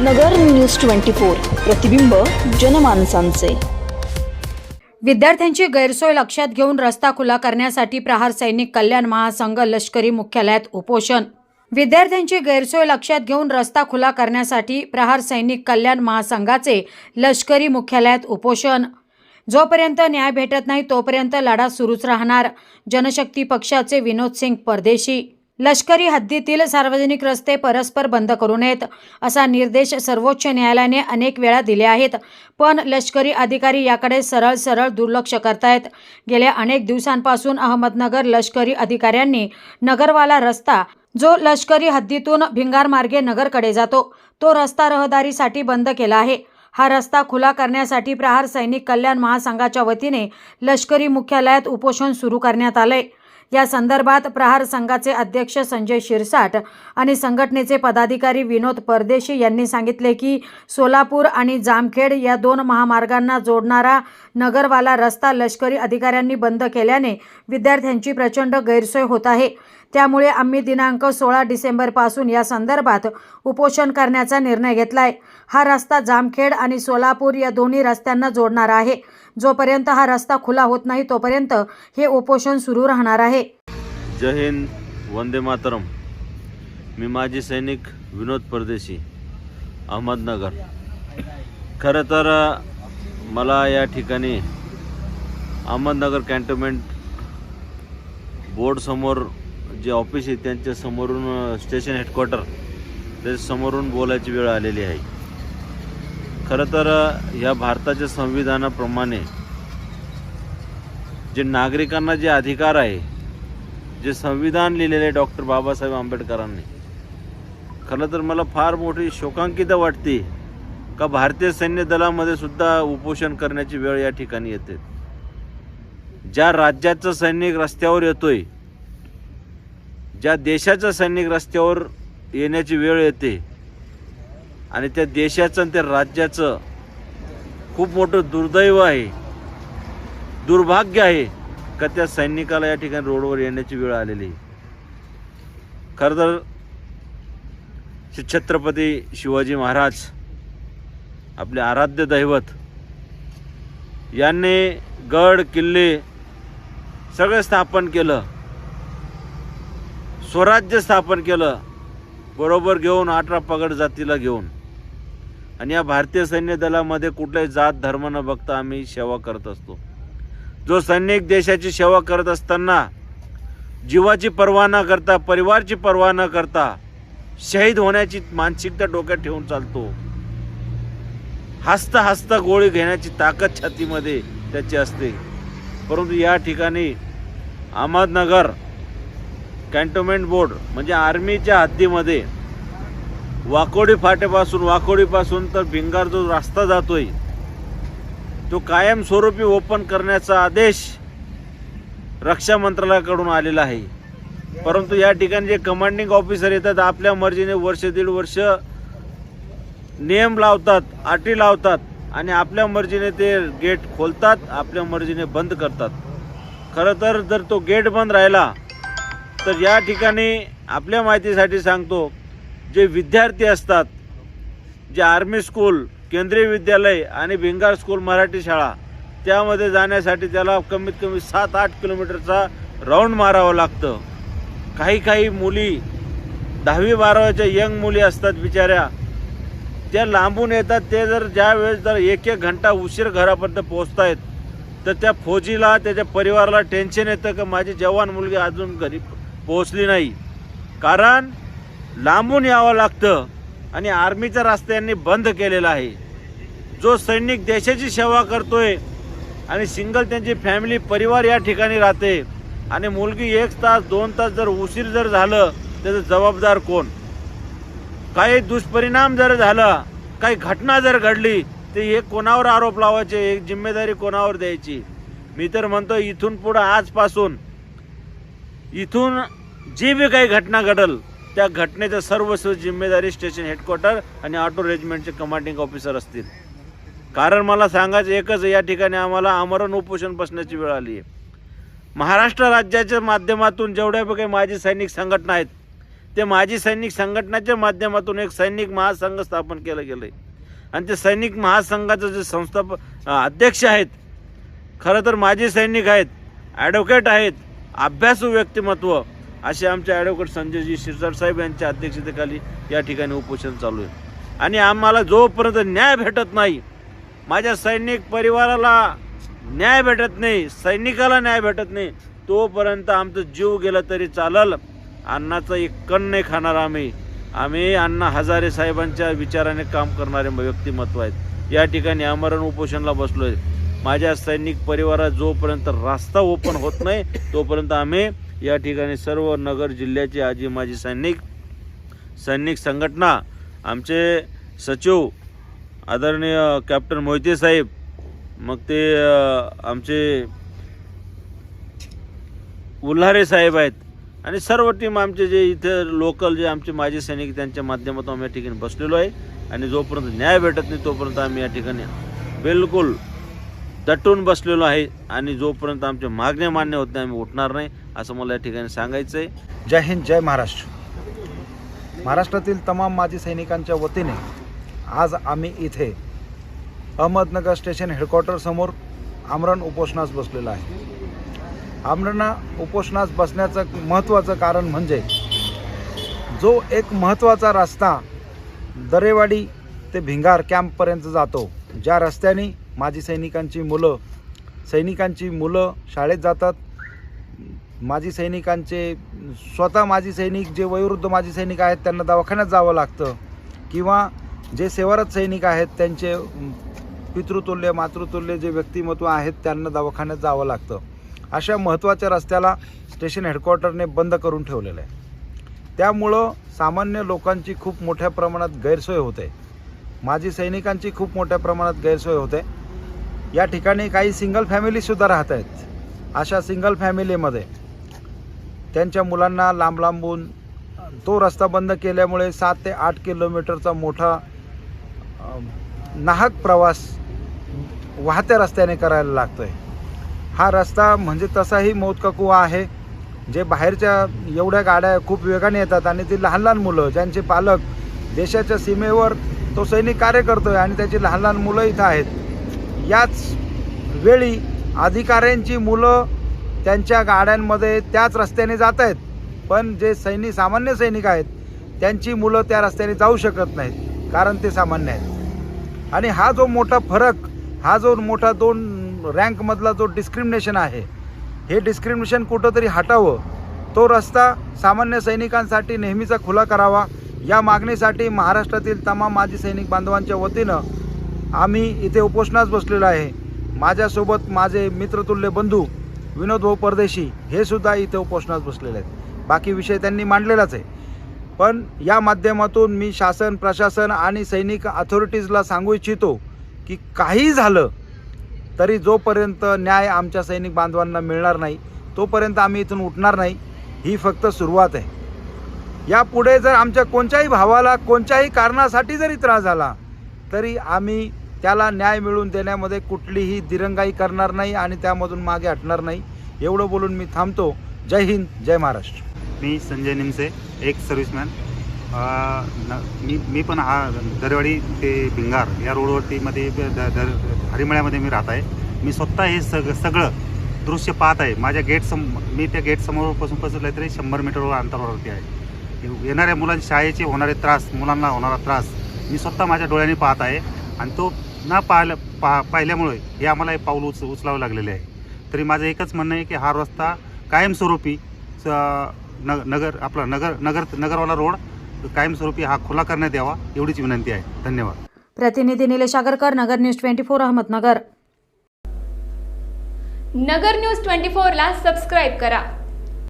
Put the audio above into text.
नगर news twenty four प्रतिबिंब जनमानसांचे. विद्यार्थ्यांची गैरसोय लक्षात घेऊन रस्ता खुला करण्यासाठी प्रहार सैनिक कल्याण महासंघ लष्करी मुख्यालयात उपोषण. विद्यार्थ्यांची गैरसोय लक्षात घेऊन रस्ता खुला करण्यासाठी प्रहार सैनिक कल्याण महासंघाचे लष्करी मुख्यालयात उपोषण. जोपर्यंत न्याय भेटत नाही तोपर्यंत लढा सुरूच राहणार. जनशक्ती पक्षाचे विनोद सिंग परदेशी. लष्करी हद्दीतील सार्वजनिक रस्ते परस्पर बंद करू नयेत असा निर्देश सर्वोच्च न्यायालयाने अनेक वेळा दिले आहेत. पण लष्करी अधिकारी याकडे सरळ सरळ दुर्लक्ष करतायत. गेल्या अनेक दिवसांपासून अहमदनगर लष्करी अधिकाऱ्यांनी नगरवाला रस्ता जो लष्करी हद्दीतून भिंगार मार्गे नगरकडे जातो तो रस्ता रहदारीसाठी बंद केला आहे. हा रस्ता खुला करण्यासाठी प्रहार सैनिक कल्याण महासंघाच्या वतीने लष्करी मुख्यालयात उपोषण सुरू करण्यात आलंय. या संदर्भात प्रहार संघाचे अध्यक्ष संजय शिरसाट आणि संघटनेचे पदाधिकारी विनोद परदेशी यांनी सांगितले की सोलापूर आणि जामखेड या दोन महामार्गांना जोडणारा नगरवाला रस्ता लष्करी अधिकाऱ्यांनी बंद केल्याने विद्यार्थ्यांची प्रचंड गैरसोय होत आहे. त्यामुळे आम्ही दिनांक सोळा डिसेंबरपासून या संदर्भात उपोषण करण्याचा निर्णय घेतला आहे हा रस्ता जामखेड आणि सोलापूर या दोन्ही रस्त्यांना जोडणारा आहे. जोपर्यंत हा रस्ता खुला होत नाही तोपर्यंत हे उपोषण सुरू राहणार आहे. जय हिंद वंदे मातरम. मी माजी सैनिक विनोद परदेशी अहमदनगर. खरं तर मला या ठिकाणी अहमदनगर कॅन्टोन्मेंट बोर्डसमोर जे ऑफिस आहे त्यांच्या समोरून स्टेशन हेडक्वार्टर त्याच्यासमोरून बोलायची वेळ आलेली आहे. खरं तर या भारताच्या संविधानाप्रमाणे जे नागरिकांना जे अधिकार आहे जे संविधान लिहिलेले डॉक्टर बाबासाहेब आंबेडकरांनी खरं तर मला फार मोठी शोकांकिता वाटते का भारतीय सैन्य दलामध्ये सुद्धा उपोषण करण्याची वेळ या ठिकाणी येते. ज्या राज्याचं सैनिक रस्त्यावर येतोय ज्या देशाचा सैनिक रस्त्यावर येण्याची वेळ येते आणि त्या देशाचं आणि त्या राज्याचं खूप मोठं दुर्दैव आहे. दुर्भाग्य आहे का त्या सैनिकाला या ठिकाणी रोडवर येण्याची वेळ आलेली? आहे खरं तर श्री छत्रपती शिवाजी महाराज आपले आराध्य दैवत यांनी गड किल्ले सगळं स्थापन केलं. स्वराज्य स्थापन केलं. बरोबर घेऊन अठरा पगड जातीला घेऊन. आणि या भारतीय सैन्य दलामध्ये कुठलाही जात धर्म न बघता आम्ही सेवा करत असतो. जो सैनिक देशाची सेवा करत असताना जीवाची पर्वा न करता परिवारची पर्वा न करता शहीद होण्याची मानसिकता डोक्यात ठेवून चालतो. हसता हसता गोळी घेण्याची ताकद छातीमध्ये त्याची असते. परंतु या ठिकाणी अहमदनगर कॅन्टोन्मेंट बोर्ड म्हणजे आर्मीच्या हद्दीमध्ये वाकोडी फाट्यापासून वाकोडीपासून तर भिंगार जो रस्ता जातोय तो कायमस्वरूपी ओपन करण्याचा आदेश रक्षा मंत्रालयाकडून आलेला आहे. परंतु या ठिकाणी जे कमांडिंग ऑफिसर येतात आपल्या मर्जीने वर्ष दीड वर्ष नियम लावतात अटी लावतात आणि आपल्या मर्जीने ते गेट खोलतात आपल्या मर्जीने बंद करतात. खरं तर जर तो गेट बंद राहिला तर या ठिकाणी आपल्या माहितीसाठी सांगतो जे विद्यार्थी असतात जे आर्मी स्कूल केंद्रीय विद्यालय आणि भिंगार स्कूल मराठी शाळा त्यामध्ये जाण्यासाठी त्याला कमीत कमी सात आठ किलोमीटरचा राऊंड मारावं लागतं. काही काही मुली दहावी बारावीच्या यंग मुली असतात बिचाऱ्या. त्या लांबून येतात ते जर ज्या वेळेस जर एक एक घंटा उशीर घरापर्यंत पोचतायत तर त्या फौजीला त्याच्या परिवाराला टेन्शन येतं की माझी जवान मुलगी अजून घरी पोहोचली नाही. कारण लांबून यावं लागतं आणि आर्मीचा रस्ता यांनी बंद केलेला आहे. जो सैनिक देशाची सेवा करतोय आणि सिंगल त्यांची फॅमिली परिवार या ठिकाणी राहते आणि मुलगी एक तास दोन तास जर उशीर जर झालं त्याचं जबाबदार कोण? काही दुष्परिणाम जर झाला काही घटना जर घडली तर हे कोणावर आरोप लावायचे एक जिम्मेदारी कोणावर द्यायची? मी तर म्हणतो इथून पुढं आजपासून इथून जी बी काही घटना घडल त्या घटनेचं सर्वस्व जिम्मेदारी स्टेशन हेडक्वार्टर आणि ऑटो रेजिमेंटचे कमांडिंग ऑफिसर असतील. कारण मला सांगायचं एकच या ठिकाणी आम्हाला आमरण उपोषण बसण्याची वेळ आली आहे महाराष्ट्र राज्याच्या माध्यमातून जेवढ्या काही माजी सैनिक संघटना आहेत ते माजी सैनिक संघटनाच्या माध्यमातून एक सैनिक महासंघ स्थापन केलं गेलं आहे आणि ते सैनिक महासंघाचं जे संस्थाप अध्यक्ष आहेत खरं तर माजी सैनिक आहेत ॲडव्होकेट आहेत अभ्यासू व्यक्तिमत्व असे आमचे ॲडव्होकेट संजयजी शिरसाट साहेब यांच्या अध्यक्षतेखाली या ठिकाणी उपोषण चालू आहे. आणि आम्हाला जोपर्यंत न्याय भेटत नाही माझ्या सैनिक परिवाराला न्याय भेटत नाही सैनिकाला न्याय भेटत नाही तोपर्यंत आमचं जीव गेला तरी चालल. अन्नाचं एक कण नाही खाणार आम्ही. आम्ही अण्णा हजारे साहेबांच्या विचाराने काम करणारे व्यक्तिमत्व आहेत. या ठिकाणी आमरण उपोषणला बसलो आहे माझ्या सैनिक परिवारात जोपर्यंत रास्ता ओपन होत नाही तोपर्यंत आम्ही या ठिकाणी सर्व नगर जिल्ह्याचे आजी माजी सैनिक सैनिक संघटना आमचे सचिव आदरणीय कॅप्टन मोहिते साहेब मग ते आमचे उल्हारे साहेब आहेत आणि सर्व टीम आमचे जे इथे लोकल जे आमचे माजी सैनिक त्यांच्या माध्यमातून आम्ही या ठिकाणी बसलेलो आहे. आणि जोपर्यंत न्याय भेटत नाही तोपर्यंत आम्ही या ठिकाणी बिलकुल दटून बसलेलो आहे. आणि जोपर्यंत आमच्या मागण्या मान्य होत नाही आम्ही उठणार नाही. असं मला या ठिकाणी सांगायचं आहे जय हिंद जय महाराष्ट्र. महाराष्ट्रातील तमाम माजी सैनिकांच्या वतीने आज आम्ही इथे अहमदनगर स्टेशन हेडक्वार्टरसमोर आमरण उपोषणास बसलेलं आहे. आमरणा उपोषणास बसण्याचं महत्त्वाचं कारण म्हणजे जो एक महत्त्वाचा रस्ता दरेवाडी ते भिंगार कॅम्पपर्यंत जातो ज्या रस्त्याने माजी सैनिकांची मुलं सैनिकांची मुलं शाळेत जातात माजी सैनिकांचे स्वतः माजी सैनिक जे वयोवृद्ध माजी सैनिक आहेत त्यांना दवाखान्यात जावं लागतं. किंवा जे सेवारत सैनिक आहेत त्यांचे पितृतुल्य मातृतुल्य जे व्यक्तिमत्व आहेत त्यांना दवाखान्यात जावं लागतं. अशा महत्त्वाच्या रस्त्याला स्टेशन हेडक्वॉर्टरने बंद करून ठेवलेलं आहे. त्यामुळं सामान्य लोकांची खूप मोठ्या प्रमाणात गैरसोय होते. माजी सैनिकांची खूप मोठ्या प्रमाणात गैरसोय होते. या ठिकाणी काही सिंगल फॅमिलीसुद्धा राहत आहेत. अशा सिंगल फॅमिलीमध्ये त्यांच्या मुलांना लांब लांबून तो रस्ता बंद केल्यामुळे सात ते आठ किलोमीटरचा मोठा नाहक प्रवास वाहत्या रस्त्याने करायला लागतो आहे हा रस्ता म्हणजे तसाही मौतककुवा आहे जे बाहेरच्या एवढ्या गाड्या खूप वेगाने येतात आणि ती लहान लहान मुलं ज्यांचे पालक देशाच्या सीमेवर तो सैनिक कार्य करतो आहे आणि त्याची लहान लहान मुलं इथं आहेत. याच वेळी अधिकाऱ्यांची मुलं त्यांच्या गाड्यांमध्ये त्याच रस्त्याने जात आहेत. पण जे सैनिक सामान्य सैनिक आहेत त्यांची मुलं त्या रस्त्याने जाऊ शकत नाहीत कारण ते सामान्य आहेत. आणि हा जो मोठा फरक हा जो मोठा दोन रँकमधला जो डिस्क्रिमिनेशन आहे हे डिस्क्रिमिनेशन कुठंतरी हटावं तो रस्ता सामान्य सैनिकांसाठी नेहमीचा खुला करावा. या मागणीसाठी महाराष्ट्रातील तमाम माजी सैनिक बांधवांच्या वतीनं आम्ही इथे उपोषणास बसलेलो आहे. माझ्यासोबत माझे मित्रतुल्य बंधू विनोद भाऊ परदेशी हे सुद्धा इथे उपोषणात बसलेले आहेत. बाकी विषय त्यांनी मांडलेलाच आहे. पण या माध्यमातून मी शासन प्रशासन आणि सैनिक अथॉरिटीजला सांगू इच्छितो की काही झालं तरी जोपर्यंत न्याय आमच्या सैनिक बांधवांना मिळणार नाही तोपर्यंत आम्ही इथून उठणार नाही ही फक्त सुरुवात आहे. यापुढे जर आमच्या कोणत्याही भावाला कोणत्याही कारणासाठी जरी त्रास झाला तरी आम्ही त्याला न्याय मिळवून देण्यामध्ये कुठलीही दिरंगाई करणार नाही आणि त्यामधून मागे हटणार नाही. एवढं बोलून मी थांबतो. जय हिंद जय महाराष्ट्र. मी संजय निमसे एक सर्व्हिसमॅन न मी मी पण हा दरवाडी ते भिंगार या रोडवरती मध्ये द- दर हरिमळ्यामध्ये मी राहत आहे. मी स्वतः हे सग सगळं दृश्य पाहत आहे. माझ्या गेटसम मी त्या गेटसमोरपासून पसरलं तरी शंभर मीटरवर अंतरावरती आहे. येणाऱ्या मुलांच्या शाळेचे होणारे त्रास मुलांना होणारा त्रास मी स्वतः माझ्या डोळ्यांनी पाहत आहे. आणि तो न पाहिल्या पा पाहिल्यामुळे हे आम्हाला हे पाऊल उच उचलावं लागलेले आहे. तरी माझं एकच म्हणणं आहे की हा रस्ता कायमस्वरूपी स- न नगर आपला नगर नगर नगरवाला रोड कायमस्वरूपी हा खुला करण्यात यावा एवढीच विनंती आहे. धन्यवाद. प्रतिनिधी Nilesh Agarkar Nagar news twenty four Ahmednagar. Nagar news twenty फोरला सबस्क्राईब करा.